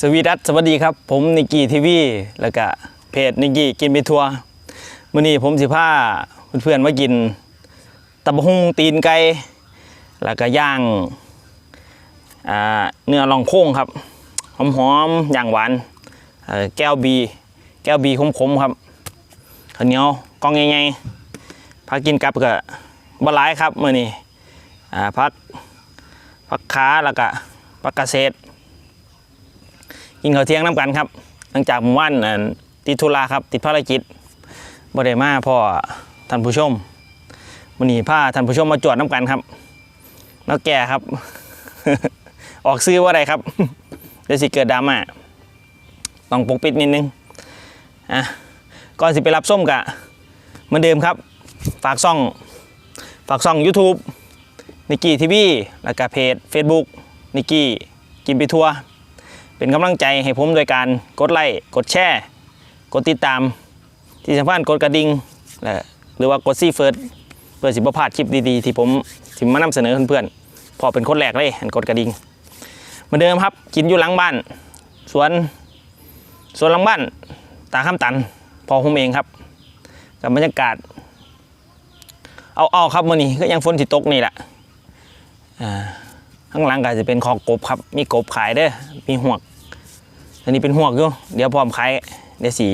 สวีดัสสวัสดีครับ ผมนิกกี้ทีวีแล้วก็เพจนิกกี้กินไปทัวร์มื้อนี้ผมสิพาเพื่อนๆมากินตับหุ่งตีนไก่แล้วก็ย่างาเนื้อลองโค้งครับหอมๆอย่างหวานแก้วบี แก้วบีขมๆครับข้าวเหนียวกองใหญ่ๆพักกินกับก็บหลายครับมื้อนี้อ่พักพักขาแล้วก็พักเกษตร กินข้าวเที่ยงน้ำกันครับ หลังจากหมู่บ้านอันติดธุระครับ ติดภารกิจบ่ได้มาพ่อท่านผู้ชมวันนี้พาท่านผู้ชมมาจวดน้ำกันครับแล้วแก่ครับ ออกซื้อว่าอะไรครับเดี๋ยวสิเกิดดราม่าต้องปกปิดนิดนึงอะก่อนสิไปรับส้มกะเหมือนเดิมครับ ฝากซ่อง ฝากซ่อง YouTube นิกกี้ทีวีแล้วก็เพจ Facebook นิกกี้กินไปทัวร์ เป็นกำลังใจให้ผมโดยการกดไลค์กดแชร์กดติดตาม ที่สำคัญกดกระดิ่งหรือว่ากดซีเฟิร์สเพื่อสิบพลาดคลิปดีๆ ที่ผมสิมานำเสนอเพื่อนๆพอเป็นคนแรกเลยอันกดกระดิ่งเหมือนเดิมครับกินอยู่หลังบ้าน สวนสวนหลังบ้านตาข้ามตัน พอผมเองครับ กับบรรยากาศ เอาเอาๆครับมื่อนี้ก็ยังฝนสิตกนี่แหละข้างหลังก็จะเป็นคอกบครับ มีกบขายเด้อมีหวก อันนี้เป็นหวกอยู่เดี๋ยวพร้อมขายเดี๋ยวสี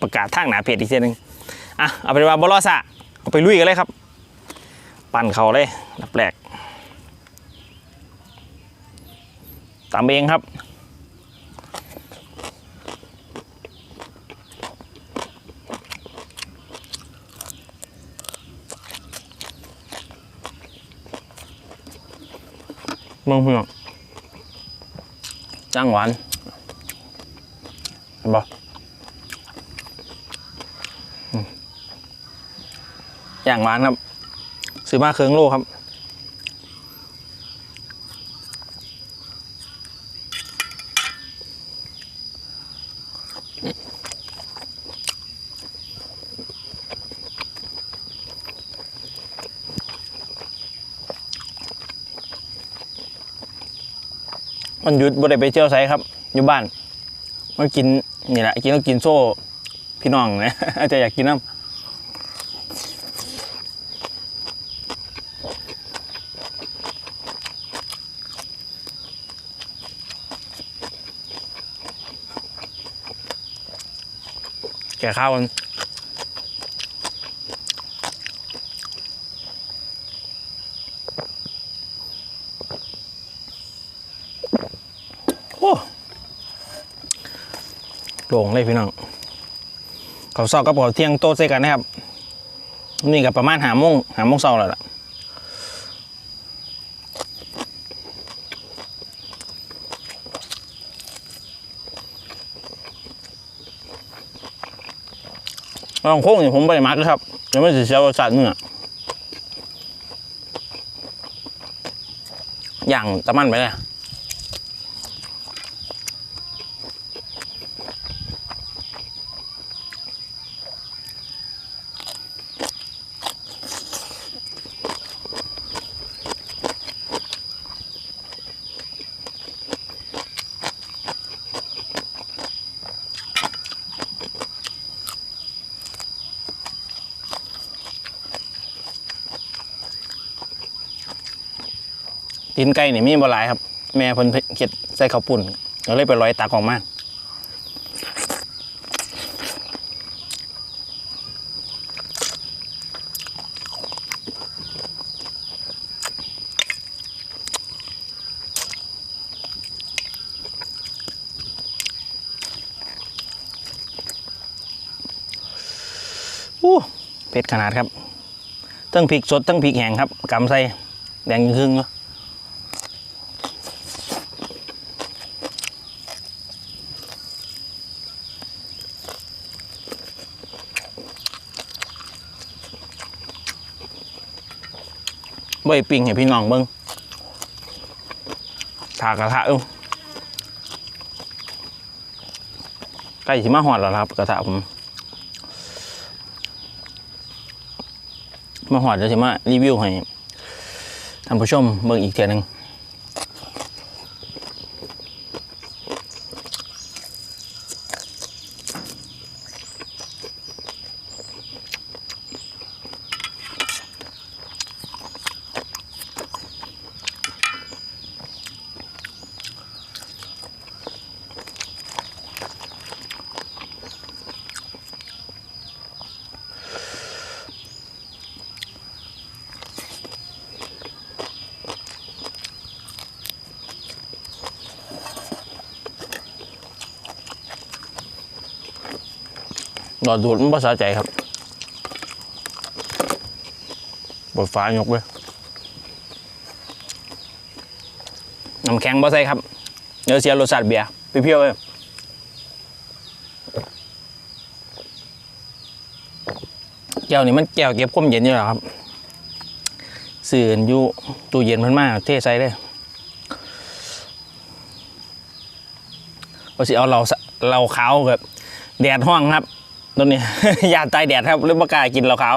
ประกาศทางหนาเพจอีกทีหนึงอะเอาเป็นว่าบลอสะเอาไปลุยกันเลยครับ ปั่นเขาเลยนับแรกตามเองครับเมืองเพื่อจ้างหวาน เห็นปะอืมอย่างหวานครับ ซื้อมาเครื่องโลครับมันหยุดบ่ได้ไปเที่ยวไสครับ อยู่บ้านมากิน นี่แหละกินก็กินโซ่พี่น้องนะอาจจะอยากกินน้ำแก่ข้าวมัน โล่งเลยพี่น้องเขาวเศร้ากับเขาเที่ยงโต๊ะใส่กันนะครับ นี่กับประมาณหาโมงหาโมงเศร้าแล้วล่ะลองโค้งนี่ผมไปมักเลยครับยังไม่สิเสียรสชาติเนื้ออย่างตะมันไปเลย ตีนไก่นี่มีบ่หลายครับ แม่เพิ่นเฮ็ดใส่ข้าวปุ้นก็เลยไปร้อยตากออกมาอู้เผ็ดขนาดครับทั้งพริกสดทั้งพริกแห้งครับกำใส่แดงครึ่งเนาะ ไว้ปิ้งให้พี่น้องเบิ้งถากระทะเอ้ใกล้สิมาหอดแล้วครับกระทะผมมาหอดแล้วสิมารีวิวให้ท่านผู้ชมเบิ่งอีกเทียนึง อดดูดมันภาษาใจครับบดฟ้ายกเลยน้ำแข็งบ่ใส่ครับ เดี๋ยวเสียรสชาติเบียร์เปรี้ยวๆเลยแก้วนี่มันแก้วเก็บความเย็นอยู่แล้วครับสื่ออยู่ตู้เย็นมันมากเทใส่เลยว่าสิเอาเราเราขาวกับแดดห้องครับ ตัวนี้อยากตายแดดครับหรือบ่กากินเราขาว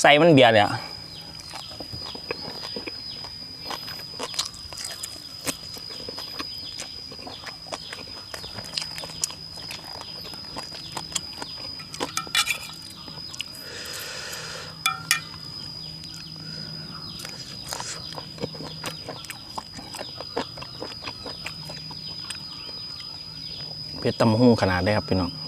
ใส่มันเบียร์เนี่ยเพชรตำหูขนาดได้ครับพี่น้อง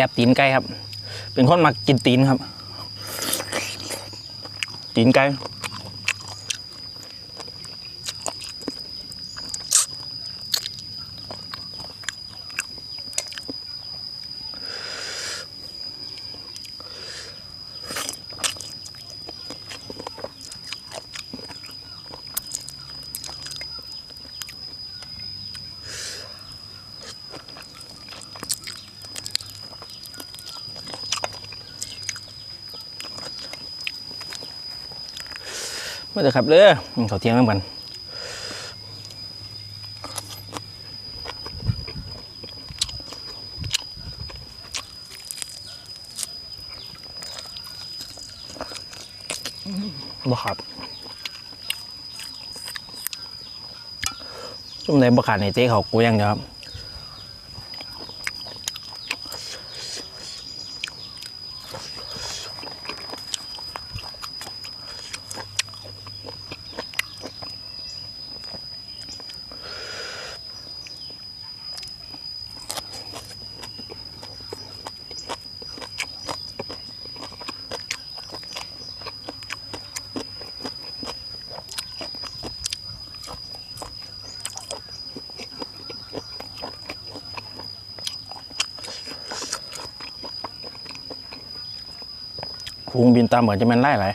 ซ่บตีนไก่ครับ เป็นคนมากินตีนครับ ตีนไก่ มาเถอะครับเด้อเขาเทียงน้ำกันบ่ครับช่วงไหนบ่ขาดในเจ๊เขากูยังเดียวครับ งบินตามเหมือนจะแมันไล่ไหลาย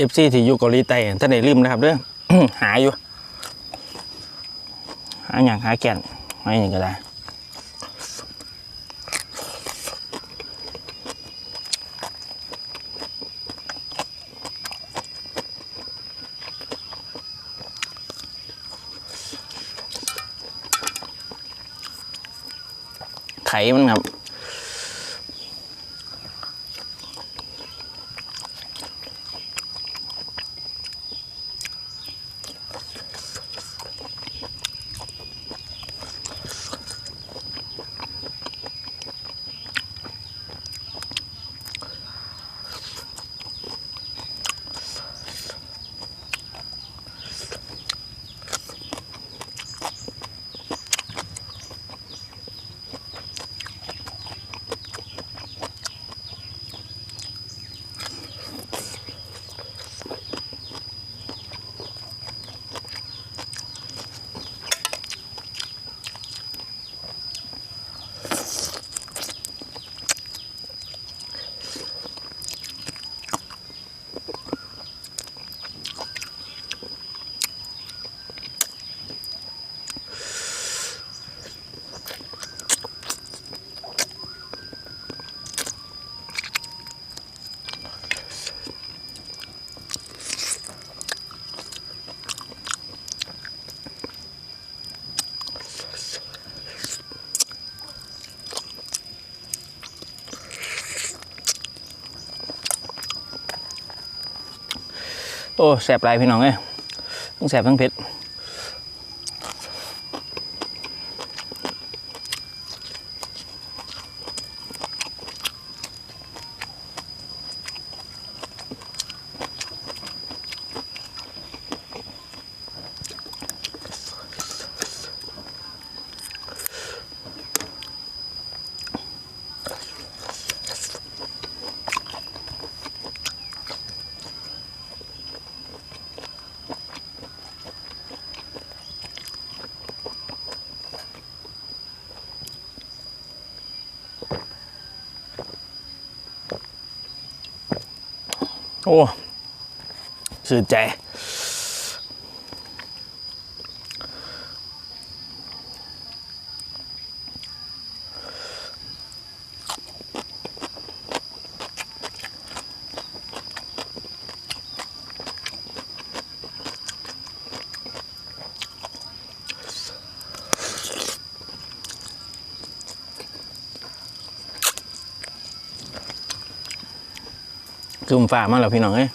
เอฟซีที่อยู่เกาหลีใต้ท่านไหนลืมนะครับเด้อ หาอยู่ หาอย่างหาแก่นหาอย่างก็ได้ไข่มันครับ โอ้แสบลายพี่น้องเอ้ยทั้งแสบทั้งเผ็ด โอ้สื่อใจ คืมฝ่ามาแล้วพี่น้องเอ้ย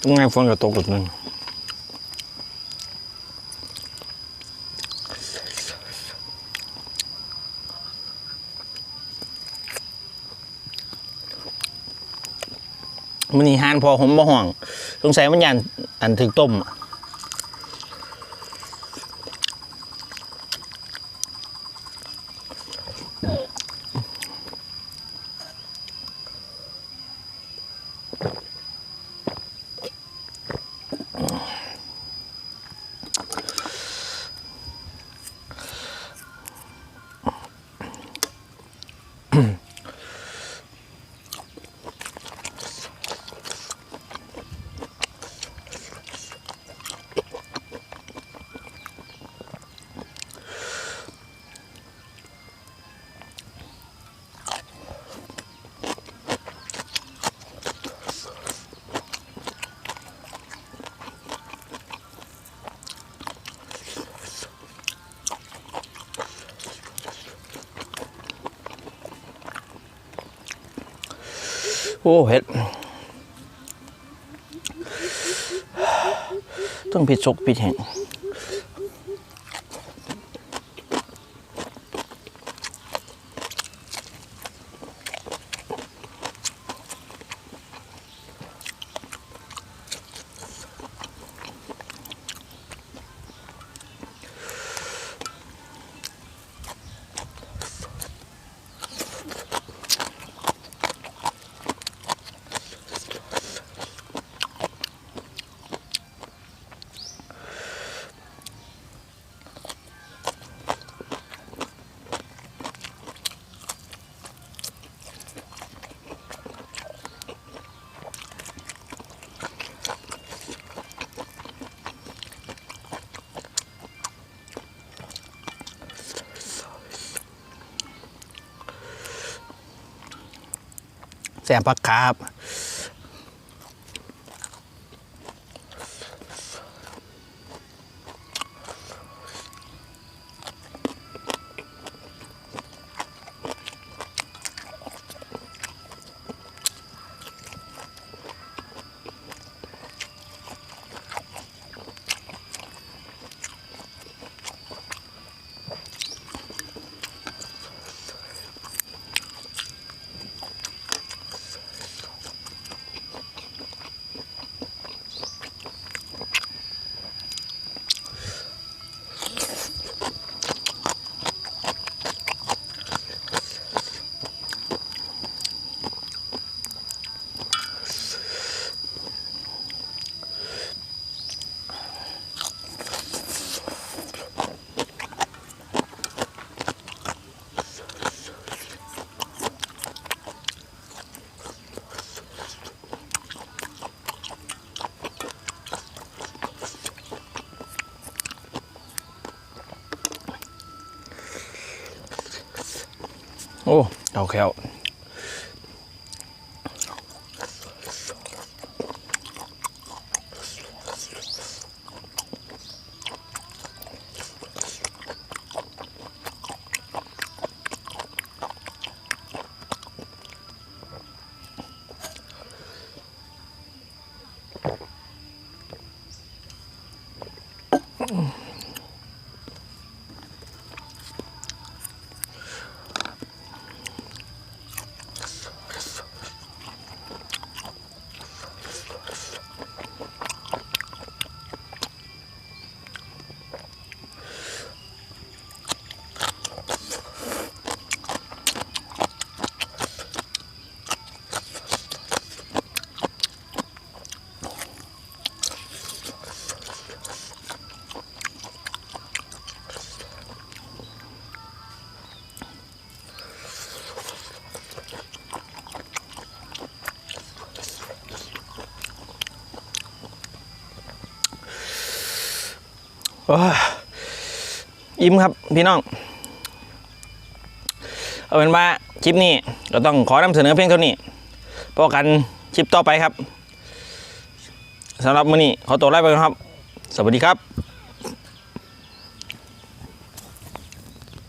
ต้องไงฝนกับตกหลุดนึ่งมันนี่หานพอผมบ่ห่วงสงสัยมันยันอันถึกต้มอะ โอ้เห็ด ต้องผิดชกผิดแห่ง แสบพักครับ อ้เก่าแขว嗯。 ยอิ่มครับพี่น้อง เอาเป็นว่าคลิปนี้ก็ต้องขอนำเสนอเพียงเท่านี้พบกันคลิปต่อไปครับสำหรับมื้อนี้ขอตัวลาไปก่อนครับ สวัสดีครับ